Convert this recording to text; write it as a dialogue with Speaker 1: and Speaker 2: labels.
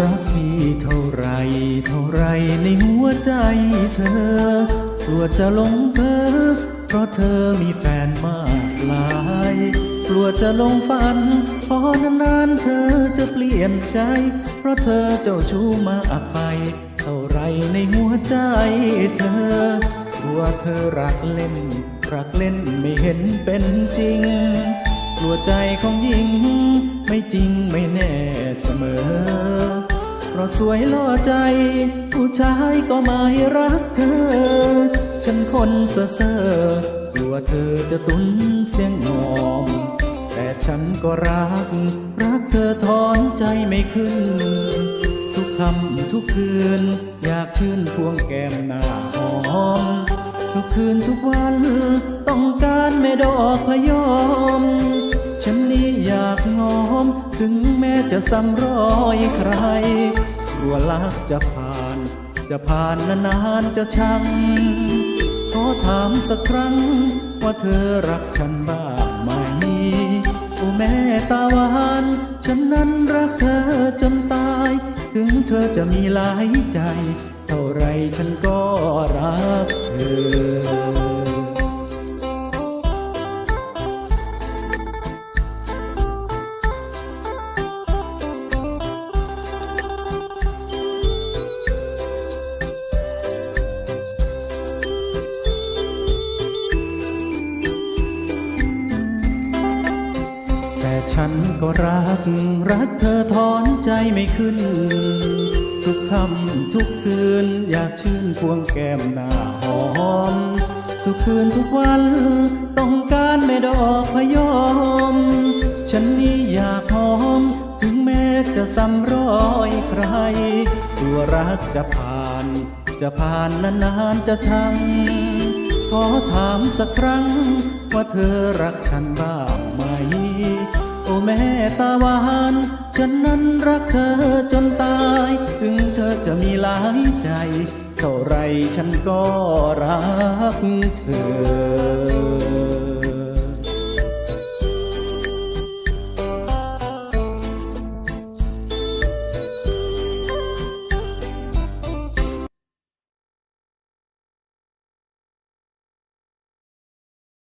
Speaker 1: รักที่เท่าไรเท่าไรในหัวใจเธอกลัวจะหลงเธอเพราะเธอมีแฟนมากหลายกลัวจะหลงฝันพอนานๆเธอจะเปลี่ยนใจ เพราะเธอเจ้าชู้มากไป เท่าไรในหัวใจเธอกลัวเธอรักเล่น รักเล่นไม่เห็นเป็นจริง กลัวใจของหญิง ไม่จริงไม่แน่เสมอ เพราะสวยล่อใจ ผู้ชายก็ไม่รักเธอ ฉันคนเซ่อเซ่อกลัวเธอจะตุนเสียงงอม แต่ฉันก็รัก รักเธอถอนใจไม่ขึ้น ทุกคำทุกคืน อยากชื่นพวงแก้มหน้าหอม ทุกคืนทุกวัน ต้องการแม่ดอกพยอม ฉันนี้อยากงอม ถึงแม้จะซ้ำรอยใครกลัวรักจะผ่าน จะผ่านนานๆจะชัง ขอถามสักครั้ง ว่าเธอรักฉันบ้างไหม โอ้แม่ตาหวานฉันนั้นรักเธอจนตาย ถึงเธอจะมีหลายใจ เท่าไรฉันก็รักเธอ ฉันก็รัก รักเธอถอนใจไม่ขึ้น ทุกคำทุกคืน อยากชื่นพวงแก้มหน้าหอม ทุกคืนทุกวัน ต้องการแม่ดอกพยอม ฉันนี้อยากหอม ถึงแม้จะซ้ำรอยใคร ตัวรักจะผ่าน จะผ่านนานๆจะชัง ขอถามสักครั้ง ว่าเธอรักฉันบ้างไหม ตาหวานฉันนั้นรักเธอจนตาย ถึงเธอจะมีหลายใจ เท่าไรฉันก็รักเธอ